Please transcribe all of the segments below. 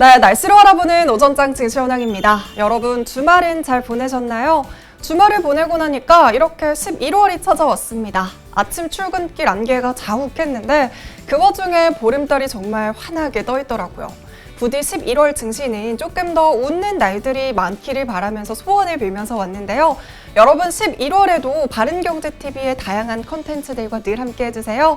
네, 날씨로 알아보는 오전장 증시현황입니다. 여러분 주말은 잘 보내셨나요? 주말을 보내고 나니까 이렇게 11월이 찾아왔습니다. 아침 출근길 안개가 자욱했는데 그 와중에 보름달이 정말 환하게 떠 있더라고요. 부디 11월 증시는 조금 더 웃는 날들이 많기를 바라면서 소원을 빌면서 왔는데요. 여러분 11월에도 바른경제TV의 다양한 컨텐츠들과 늘 함께 해주세요.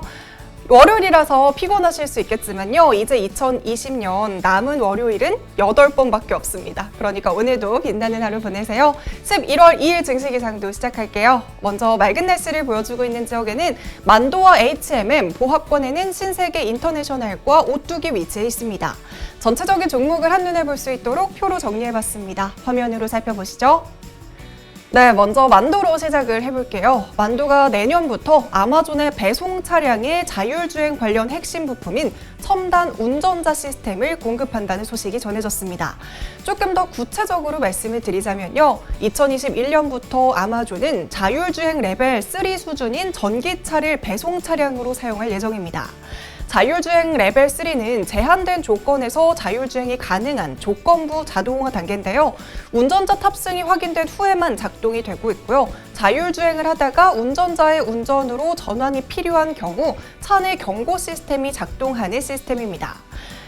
월요일이라서 피곤하실 수 있겠지만요. 이제 2020년 남은 월요일은 8번밖에 없습니다. 그러니까 오늘도 빛나는 하루 보내세요. 11월 2일 증시 기상도 시작할게요. 먼저 맑은 날씨를 보여주고 있는 지역에는 만도와 H&M, 보합권에는 신세계 인터내셔널과 오뚜기 위치해 있습니다. 전체적인 종목을 한눈에 볼 수 있도록 표로 정리해봤습니다. 화면으로 살펴보시죠. 네, 먼저 만도로 시작을 해볼게요. 만도가 내년부터 아마존의 배송 차량의 자율주행 관련 핵심 부품인 첨단 운전자 시스템을 공급한다는 소식이 전해졌습니다. 조금 더 구체적으로 말씀을 드리자면요. 2021년부터 아마존은 자율주행 레벨 3 수준인 전기차를 배송 차량으로 사용할 예정입니다. 자율주행 레벨 3는 제한된 조건에서 자율주행이 가능한 조건부 자동화 단계인데요. 운전자 탑승이 확인된 후에만 작동이 되고 있고요. 자율주행을 하다가 운전자의 운전으로 전환이 필요한 경우 차 내 경고 시스템이 작동하는 시스템입니다.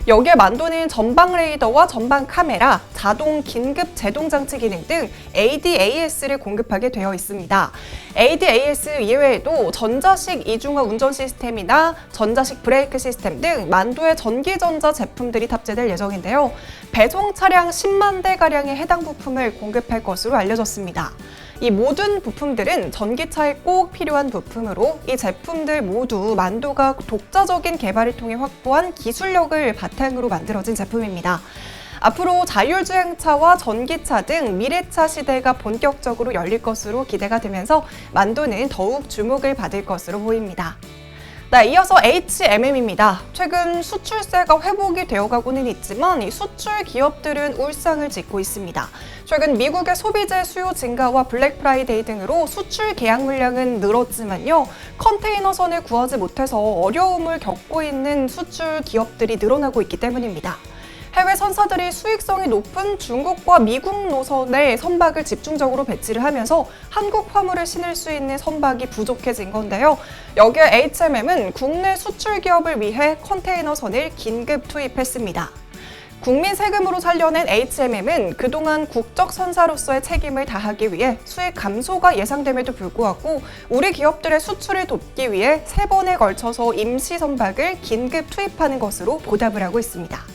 여기에 만도는 전방 레이더와 전방 카메라, 자동 긴급 제동 장치 기능 등 ADAS를 공급하게 되어 있습니다. ADAS 이외에도 전자식 이중화 운전 시스템이나 전자식 브레이크 시스템 등 만도의 전기 전자 제품들이 탑재될 예정인데요. 배송 차량 10만 대 가량의 해당 부품을 공급할 것으로 알려졌습니다. 이 모든 부품들은 전기차에 꼭 필요한 부품으로 이 제품들 모두 만도가 독자적인 개발을 통해 확보한 기술력을 바탕으로 만들어진 제품입니다. 앞으로 자율주행차와 전기차 등 미래차 시대가 본격적으로 열릴 것으로 기대가 되면서 만도는 더욱 주목을 받을 것으로 보입니다. 네, 이어서 H&M입니다. 최근 수출세가 회복이 되어가고는 있지만 이 수출 기업들은 울상을 짓고 있습니다. 최근 미국의 소비재 수요 증가와 블랙 프라이데이 등으로 수출 계약 물량은 늘었지만요. 컨테이너선을 구하지 못해서 어려움을 겪고 있는 수출 기업들이 늘어나고 있기 때문입니다. 해외 선사들이 수익성이 높은 중국과 미국 노선에 선박을 집중적으로 배치를 하면서 한국 화물을 실을 수 있는 선박이 부족해진 건데요. 여기에 H&M은 국내 수출 기업을 위해 컨테이너선을 긴급 투입했습니다. 국민 세금으로 살려낸 H&M은 그동안 국적 선사로서의 책임을 다하기 위해 수익 감소가 예상됨에도 불구하고 우리 기업들의 수출을 돕기 위해 세 번에 걸쳐서 임시 선박을 긴급 투입하는 것으로 보답을 하고 있습니다.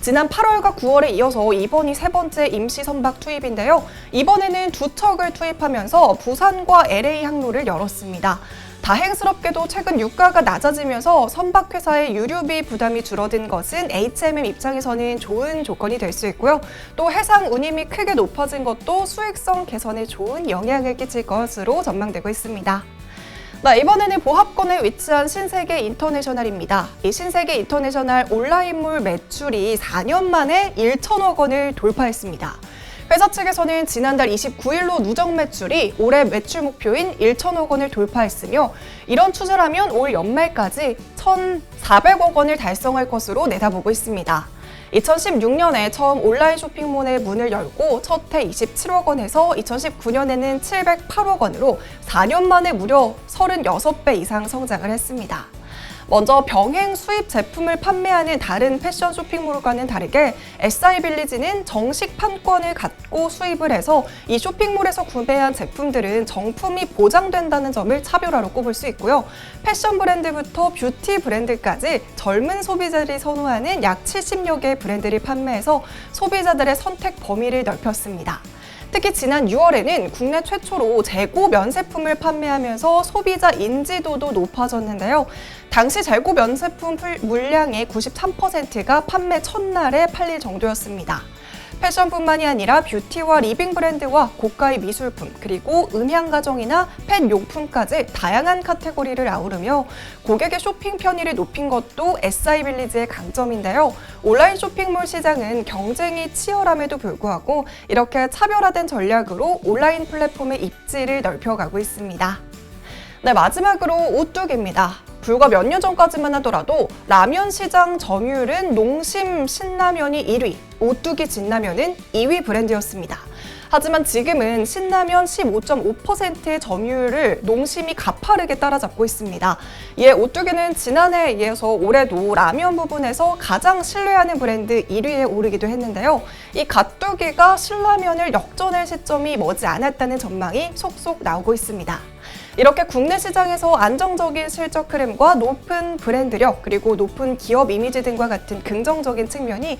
지난 8월과 9월에 이어서 이번이 세 번째 임시 선박 투입인데요. 이번에는 두 척을 투입하면서 부산과 LA 항로를 열었습니다. 다행스럽게도 최근 유가가 낮아지면서 선박회사의 유류비 부담이 줄어든 것은 H&M 입장에서는 좋은 조건이 될 수 있고요. 또 해상 운임이 크게 높아진 것도 수익성 개선에 좋은 영향을 끼칠 것으로 전망되고 있습니다. 네, 이번에는 보합권에 위치한 신세계 인터내셔널입니다. 이 신세계 인터내셔널 온라인몰 매출이 4년 만에 1천억 원을 돌파했습니다. 회사 측에서는 지난달 29일로 누적 매출이 올해 매출 목표인 1천억 원을 돌파했으며 이런 추세라면 올 연말까지 1,400억 원을 달성할 것으로 내다보고 있습니다. 2016년에 처음 온라인 쇼핑몰의 문을 열고 첫 해 27억 원에서 2019년에는 708억 원으로 4년 만에 무려 36배 이상 성장을 했습니다. 먼저 병행 수입 제품을 판매하는 다른 패션 쇼핑몰과는 다르게 SI 빌리지는 정식 판권을 갖고 수입을 해서 이 쇼핑몰에서 구매한 제품들은 정품이 보장된다는 점을 차별화로 꼽을 수 있고요. 패션 브랜드부터 뷰티 브랜드까지 젊은 소비자들이 선호하는 약 70여 개의 브랜드를 판매해서 소비자들의 선택 범위를 넓혔습니다. 특히 지난 6월에는 국내 최초로 재고 면세품을 판매하면서 소비자 인지도도 높아졌는데요. 당시 재고 면세품 물량의 93%가 판매 첫날에 팔릴 정도였습니다. 패션뿐만이 아니라 뷰티와 리빙 브랜드와 고가의 미술품 그리고 음향 가정이나 펫 용품까지 다양한 카테고리를 아우르며 고객의 쇼핑 편의를 높인 것도 SI 빌리지의 강점인데요. 온라인 쇼핑몰 시장은 경쟁이 치열함에도 불구하고 이렇게 차별화된 전략으로 온라인 플랫폼의 입지를 넓혀가고 있습니다. 네, 마지막으로 오뚜기입니다. 불과 몇 년 전까지만 하더라도 라면 시장 점유율은 농심 신라면이 1위, 오뚜기 진라면은 2위 브랜드였습니다. 하지만 지금은 신라면 15.5%의 점유율을 농심이 가파르게 따라잡고 있습니다. 이에 오뚜기는 지난해에 이어서 올해도 라면 부분에서 가장 신뢰하는 브랜드 1위에 오르기도 했는데요. 이 갓뚜기가 신라면을 역전할 시점이 머지 않았다는 전망이 속속 나오고 있습니다. 이렇게 국내 시장에서 안정적인 실적 흐름과 높은 브랜드력 그리고 높은 기업 이미지 등과 같은 긍정적인 측면이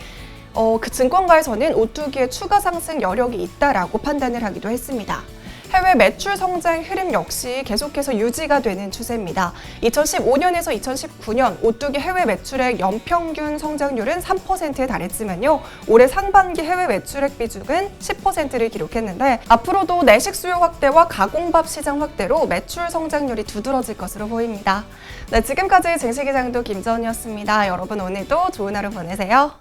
어, 그 증권가에서는 오뚜기의 추가 상승 여력이 있다라고 판단을 하기도 했습니다. 해외 매출 성장 흐름 역시 계속해서 유지가 되는 추세입니다. 2015년에서 2019년 오뚜기 해외 매출액 연평균 성장률은 3%에 달했지만요. 올해 상반기 해외 매출액 비중은 10%를 기록했는데 앞으로도 내식 수요 확대와 가공밥 시장 확대로 매출 성장률이 두드러질 것으로 보입니다. 네, 지금까지 증시기장도 김전이었습니다. 여러분 오늘도 좋은 하루 보내세요.